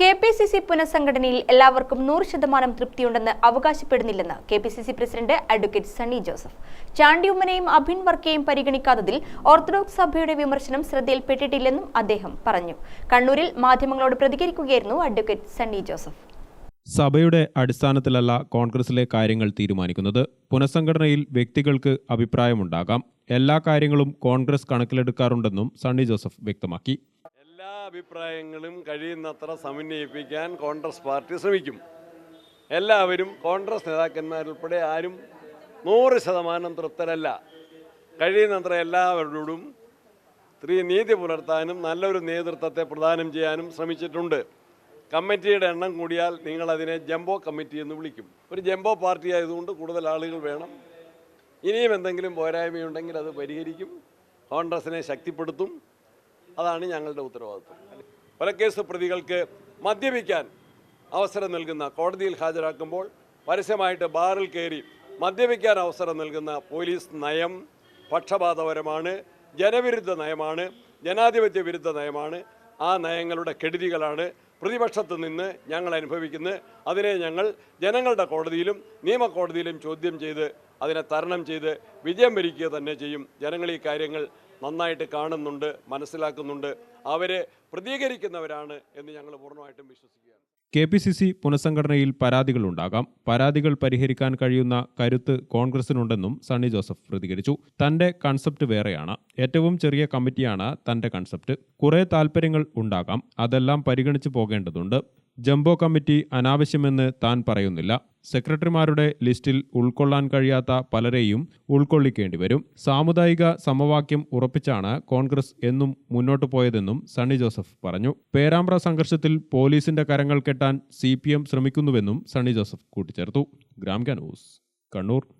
K P C C പുനഃസംഘടനയിൽ എല്ലാവർക്കും നൂറ് ശതമാനം തൃപ്തിയുണ്ടെന്ന് അവകാശപ്പെടുന്നില്ലെന്ന് K P C C president advocate Sunny Joseph. ചാണ്ടിയുമ്മനെയും Abin വർക്കെയും പരിഗണിക്കാത്തതിൽ ഓർത്തഡോക്സ് സഭയുടെ വിമർശനം ശ്രദ്ധയിൽപ്പെട്ടിട്ടില്ലെന്നും അദ്ദേഹം പറഞ്ഞു. കണ്ണൂരിൽ മാധ്യമങ്ങളോട് പ്രതികരിക്കുകയായിരുന്നു അഡ്വക്കേറ്റ് സണ്ണി ജോസഫ്. സഭയുടെ അടിസ്ഥാനത്തിലല്ല കോൺഗ്രസിലെ കാര്യങ്ങൾ തീരുമാനിക്കുന്നത്. പുനഃസംഘടനയിൽ വ്യക്തികൾക്ക് അഭിപ്രായമുണ്ടാകാം. എല്ലാ കാര്യങ്ങളും കോൺഗ്രസ് കണക്കിലെടുക്കാറുണ്ടെന്നും സണ്ണി ജോസഫ് വ്യക്തമാക്കി. അഭിപ്രായങ്ങളും കഴിയുന്നത്ര സമന്വയിപ്പിക്കാൻ കോൺഗ്രസ് പാർട്ടി ശ്രമിക്കും. എല്ലാവരും കോൺഗ്രസ് നേതാക്കന്മാരുൾപ്പെടെ ആരും നൂറ് ശതമാനം തൃപ്തരല്ല. കഴിയുന്നത്ര എല്ലാവരോടും സ്ത്രീ നീതി പുലർത്താനും നല്ലൊരു നേതൃത്വത്തെ പ്രദാനം ചെയ്യാനും ശ്രമിച്ചിട്ടുണ്ട്. കമ്മിറ്റിയുടെ എണ്ണം കൂടിയാൽ നിങ്ങളതിനെ ജംബോ കമ്മിറ്റി എന്ന് വിളിക്കും. ഒരു ജംബോ പാർട്ടി ആയതുകൊണ്ട് കൂടുതൽ ആളുകൾ വേണം. ഇനിയും എന്തെങ്കിലും പോരായ്മയുണ്ടെങ്കിൽ അത് പരിഹരിക്കും. കോൺഗ്രസിനെ ശക്തിപ്പെടുത്തും. അതാണ് ഞങ്ങളുടെ ഉത്തരവാദിത്വം. കൊലക്കേസ് പ്രതികൾക്ക് മദ്യപിക്കാൻ അവസരം നൽകുന്ന കോടതിയിൽ ഹാജരാക്കുമ്പോൾ പരസ്യമായിട്ട് ബാറിൽ കയറി മദ്യപിക്കാൻ അവസരം നൽകുന്ന പോലീസ് നയം പക്ഷപാതപരമാണ് ജനവിരുദ്ധ നയമാണ് ജനാധിപത്യ വിരുദ്ധ നയമാണ്. ആ നയങ്ങളുടെ കെടുതികളാണ് പ്രതിപക്ഷത്ത് നിന്ന് ഞങ്ങൾ അനുഭവിക്കുന്നത്. അതിനെ ഞങ്ങൾ ജനങ്ങളുടെ കോടതിയിലും നിയമകോടതിയിലും ചോദ്യം ചെയ്ത് അതിനെ തരണം ചെയ്ത് വിജയം വരിക്കുക തന്നെ ചെയ്യും. ജനങ്ങൾ ഈ കാര്യങ്ങൾ നന്നായിട്ട് കാണുന്നുണ്ട് മനസ്സിലാക്കുന്നുണ്ട്. അവരെ പ്രതികരിക്കുന്നവരാണ് എന്ന് ഞങ്ങൾ പൂർണമായിട്ടും വിശ്വസിക്കുകയാണ്. കെ പി സി സി പുനഃസംഘടനയിൽ പരാതികളുണ്ടാകാം പരാതികൾ പരിഹരിക്കാൻ കഴിയുന്ന കരുത്ത് കോൺഗ്രസിനുണ്ടെന്നും സണ്ണി ജോസഫ് പ്രതികരിച്ചു. തന്റെ കൺസെപ്റ്റ് വേറെയാണ്. ഏറ്റവും ചെറിയ കമ്മിറ്റിയാണ് തന്റെ കൺസെപ്റ്റ് കുറേ താൽപ്പര്യങ്ങൾ ഉണ്ടാകാം. അതെല്ലാം പരിഗണിച്ചു പോകേണ്ടതുണ്ട്. ജംബോ കമ്മിറ്റി അനാവശ്യമെന്ന് താൻ പറയുന്നില്ല. സെക്രട്ടറിമാരുടെ ലിസ്റ്റിൽ ഉൾക്കൊള്ളാൻ കഴിയാത്ത പലരെയും ഉൾക്കൊള്ളിക്കേണ്ടി വരും സാമുദായിക സമവാക്യം ഉറപ്പിച്ചാണ് കോൺഗ്രസ് എന്നും മുന്നോട്ടു പോയതെന്നും സണ്ണി ജോസഫ് പറഞ്ഞു. പേരാമ്പ്ര സംഘർഷത്തിൽ പോലീസിന്റെ കരങ്ങൾ കെട്ടാൻ സി ശ്രമിക്കുന്നുവെന്നും സണ്ണി ജോസഫ് കൂട്ടിച്ചേർത്തു. ഗ്രാം കണ്ണൂർ.